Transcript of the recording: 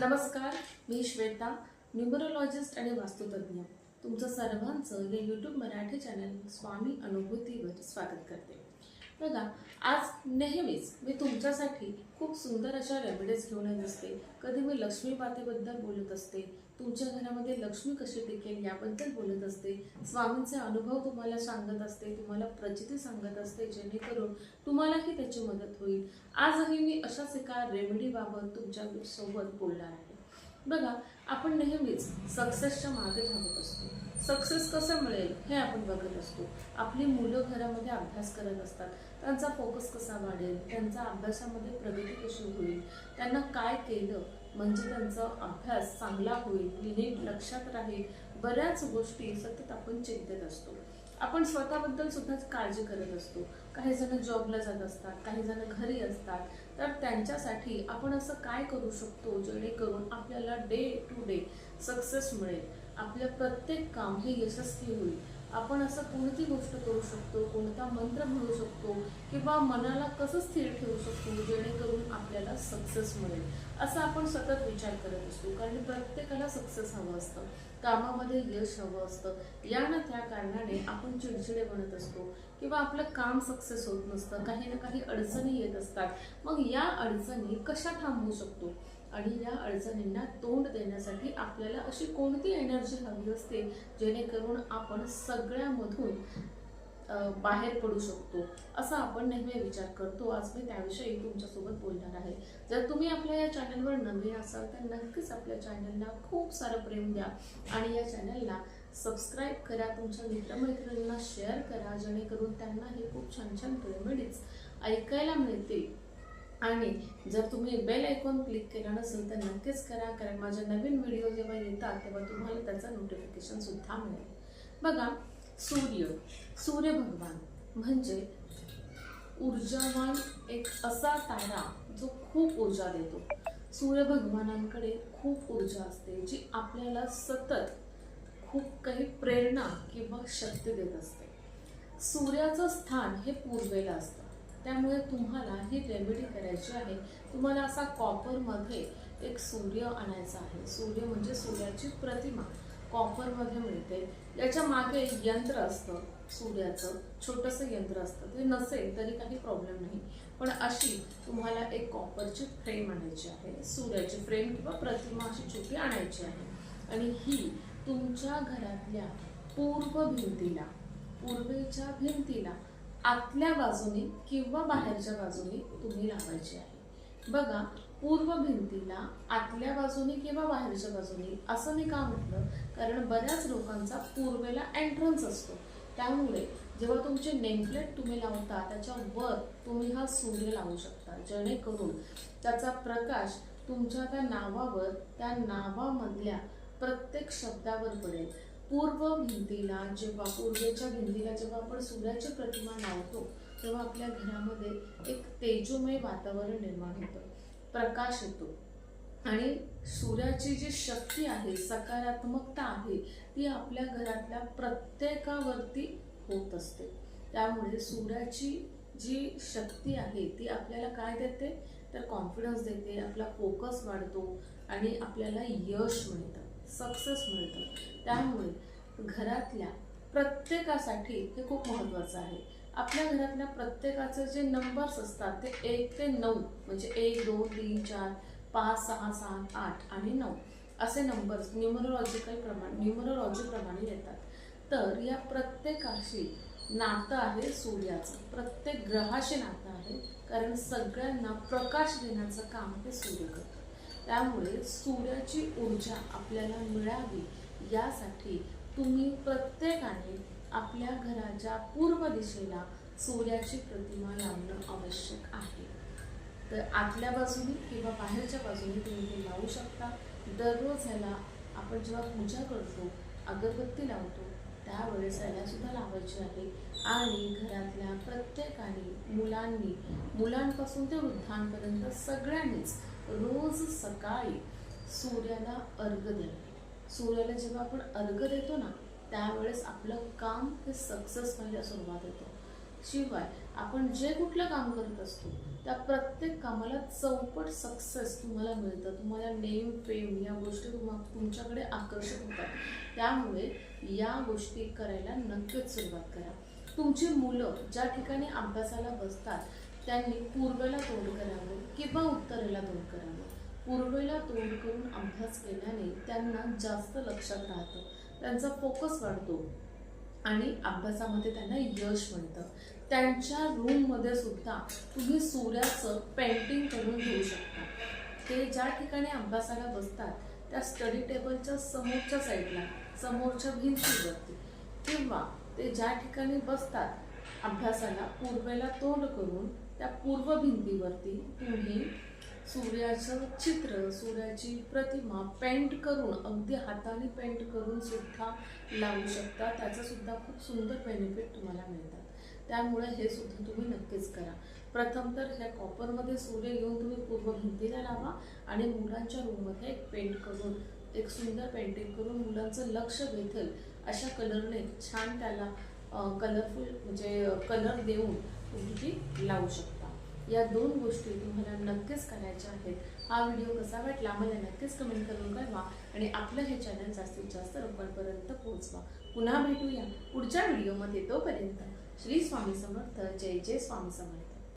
नमस्कार मी श्वेता न्यूमरोलॉजिस्ट आणि वास्तुतज्ञ. तुमचं सर्वांचं या यूट्यूब मराठी चॅनल स्वामी अनुभूतीवर स्वागत करते. बघा आज नेहमीच मी तुमच्यासाठी खूप सुंदर अशा रेमेडीज घेऊन येत असते. कधी मी लक्ष्मीपातेबद्दल बोलत असते तुमच्या घरामध्ये लक्ष्मी कशी टिकेल याबद्दल बोलत असते. स्वामींचे अनुभव तुम्हाला सांगत असते तुम्हाला प्रचिती सांगत असते जेणेकरून तुम्हालाही त्याची मदत होईल. आजही मी अशाच एका रेमेडीबाबत तुमच्यासोबत बोलणार आहे. बघा आपण नेहमीच सक्सेसच्या मागे धावत असतो. सक्सेस कसं मिळेल हे आपण बघत असतो. आपली मुलं घरामध्ये अभ्यास करत असतात. त्यांचा फोकस कसा वाढेल? त्यांचा अभ्यासामध्ये प्रगती कशी होईल? त्यांना काय केलं? म्हणजे त्यांचा अभ्यास चांगला होईल नीट लक्षात राहील बऱ्याच गोष्टी सतत आपण चिंतेत असतो. आपण स्वतःबद्दल सुद्धा काळजी करत असतो. काही जण जॉबला जात असतात काही जण घरी असतात. तर त्यांच्यासाठी आपण असं काय करू शकतो जेणेकरून आपल्याला डे टू डे सक्सेस मिळेल? आपलं प्रत्येक काम हे यशस्वी होईल. आपण असं कोणती गोष्ट करू शकतो कोणता मंत्र म्हणू शकतो किंवा मनाला कसं स्थिर ठेवू शकतो जेणेकरून आपल्याला सक्सेस मिळेल. असं आपण सतत विचार करत असतो. कारण प्रत्येकाला सक्सेस हवं असतं. कामामध्ये यश हवं असतं. या ना त्या कारणाने आपण चिडचिडे बनत असतो किंवा आपलं काम सक्सेस होत नसतं. काही ना काही अडचणी येत असतात. मग या अडचणी कशा थांबवू शकतो? आणि या अडचणींना तोंड देण्यासाठी आपल्याला अशी कोणती एनर्जी हवी असते? जेणेकरून आपण सगळ्यामधून बाहेर पडू शकतो असा आपण नेहमी विचार करतो. आज मी त्याविषयी तुमच्यासोबत बोलणार आहे. जर तुम्ही आपल्या या चॅनलवर नवीन असाल तर नक्कीच आपल्या चॅनलला खूप सारं प्रेम द्या. आणि या चॅनलला सबस्क्राईब करा. तुमच्या मित्रमैत्रिणींना शेअर करा जेणेकरून त्यांनाही खूप छान छान रेमेडीज ऐकायला मिळतील. आणि जर तुम्ही बेल ऐकून क्लिक केला नसेल तर नक्कीच करा कारण माझ्या नवीन व्हिडिओ जेव्हा येतात तेव्हा तुम्हाला त्याचं नोटिफिकेशन सुद्धा मिळेल. बघा सूर्य. सूर्य भगवान म्हणजे ऊर्जावान एक असा तारा जो खूप ऊर्जा देतो. सूर्य भगवानांकडे खूप ऊर्जा असते जी आपल्याला सतत खूप काही प्रेरणा किंवा शक्ती देत असते. सूर्याचं स्थान हे पूर्वेला असतं. त्यामुळे तुम्हाला ही रेमेडी करायची आहे. तुम्हाला असा कॉपरमध्ये एक सूर्य आणायचा आहे. सूर्य म्हणजे सूर्याची प्रतिमा. कॉपरमध्ये मिळते. याच्या मागे यंत्र असतं सूर्याचं छोटंसं यंत्र असतं. ते नसेल तरी काही प्रॉब्लेम नाही. पण अशी तुम्हाला एक कॉपरची फ्रेम आणायची आहे सूर्याची फ्रेम किंवा प्रतिमा अशी छोटी आणायची आहे. आणि ही तुमच्या घरातल्या पूर्व भिंतीला पूर्वेच्या भिंतीला आतल्या बाजूने किंवा बाहेरच्या बाजूने तुम्ही लावायची आहे. बघा पूर्व भिंतीला आतल्या बाजूने किंवा बाहेरच्या बाजूने असं मी का म्हटलं? कारण बऱ्याच लोकांचा पूर्वेला एंट्रन्स असतो. त्यामुळे जेव्हा तुमचे नेमप्लेट तुम्ही लावता त्याच्या वर तुम्ही हा सूर्य लावू शकता. जेणेकरून त्याचा प्रकाश तुमच्या त्या नावावर त्या नावामधल्या प्रत्येक शब्दावर पडेल. पूर्व भिंतीला जेव्हा पूर्वेच्या भिंतीला जेव्हा आपण सूर्याची प्रतिमा लावतो तेव्हा आपल्या घरामध्ये एक तेजोमय वातावरण निर्माण होतं. प्रकाश येतो. आणि सूर्याची जी शक्ती आहे सकारात्मकता आहे ती आपल्या घरातल्या प्रत्येकावरती होत असते. त्यामुळे सूर्याची जी शक्ती आहे ती आपल्याला काय देते? तर कॉन्फिडन्स देते आपला फोकस वाढतो आणि आपल्याला यश मिळतं सक्सेस मिळतं. त्यामुळे घरातल्या प्रत्येकासाठी हे खूप महत्त्वाचं आहे. आपल्या घरातल्या प्रत्येकाचे जे नंबर्स असतात ते एक ते नऊ म्हणजे एक दोन तीन चार पाच सहा सात आठ आणि नऊ असे नंबर्स न्युमरोलॉजिकल प्रमाणे न्युमरोलॉजीप्रमाणे येतात. तर या प्रत्येकाशी नातं आहे सूर्याचं. प्रत्येक ग्रहाशी नातं आहे कारण सगळ्यांना प्रकाश देण्याचं काम हे सूर्य करतं. त्यामुळे सूर्याची ऊर्जा आपल्याला मिळावी यासाठी तुम्ही प्रत्येकाने आपल्या घराच्या पूर्व दिशेला सूर्याची प्रतिमा लावणं आवश्यक आहे. तर आतल्या बाजूने किंवा बाहेरच्या बाजूने तुम्ही ते लावू शकता. दररोज ह्याला आपण जेव्हा पूजा करतो अगरबत्ती लावतो त्यावेळेस याला सुद्धा लावायची आहे. आणि घरातल्या प्रत्येकाने मुलांनी मुलांपासून ते वृद्धांपर्यंत सगळ्यांनीच रोज सकाळी सूर्याला अर्घ द्यावे. सूर्याला जेव्हा आपण अर्घ देतो ना त्यावेळेस आपलं काम हे सक्सेस व्हायला सुरुवात होतं. शिवाय आपण जे कुठलं काम करत असतो त्या प्रत्येक कामाला चौपट सक्सेस तुम्हाला मिळतं. तुम्हाला नेम फेम या गोष्टी तुम्हा तुमच्याकडे आकर्षित होतात. त्यामुळे या गोष्टी करायला नक्कीच सुरुवात करा. तुमची मुलं ज्या ठिकाणी अभ्यासाला बसतात त्यांनी पूर्वेला तोंड करावं किंवा उत्तरेला तोंड करावं. पूर्वेला तोंड करून अभ्यास केल्याने त्यांना जास्त लक्षात राहतं. त्यांचा फोकस वाढतो. आणि अभ्यासामध्ये त्यांना यश मिळतं. त्यांच्या रूममध्ये सुद्धा तुम्ही सूर्याचं पेंटिंग करून घेऊ शकता. ते ज्या ठिकाणी अभ्यासाला बसतात त्या स्टडी टेबलच्या समोरच्या साईडला समोरच्या भिंतीवरती किंवा ते ज्या ठिकाणी बसतात अभ्यासाला पूर्वेला तोंड करून त्या पूर्व भिंतीवरती तुम्ही सूर्याचं चित्र सूर्याची प्रतिमा पेंट करून अगदी हाताने पेंट करून सुद्धा लावू शकता. त्याचंसुद्धा खूप सुंदर बेनिफिट तुम्हाला मिळतात. त्यामुळे हे सुद्धा तुम्ही नक्कीच करा. प्रथम तर ह्या कॉपरमध्ये सूर्य घेऊन तुम्ही पूर्व भिंतीला लावा आणि मुलांच्या रूममध्ये एक पेंट करून एक सुंदर पेंटिंग करून मुलांचं लक्ष वेधेल अशा कलरने छान त्याला कलरफुल म्हणजे कलर देऊन तुम्ही ती लावू शकता. या दोन गोष्टी तुम्हाला नक्कीच करायच्या आहेत. हा व्हिडिओ कसा वाटला मला नक्कीच कमेंट करून कळवा आणि आपलं हे चॅनल जास्तीत जास्त लोकांपर्यंत पोहोचवा. पुन्हा भेटूया पुढच्या व्हिडिओमध्ये तोपर्यंत श्री स्वामी समर्थ. जय जय स्वामी समर्थ.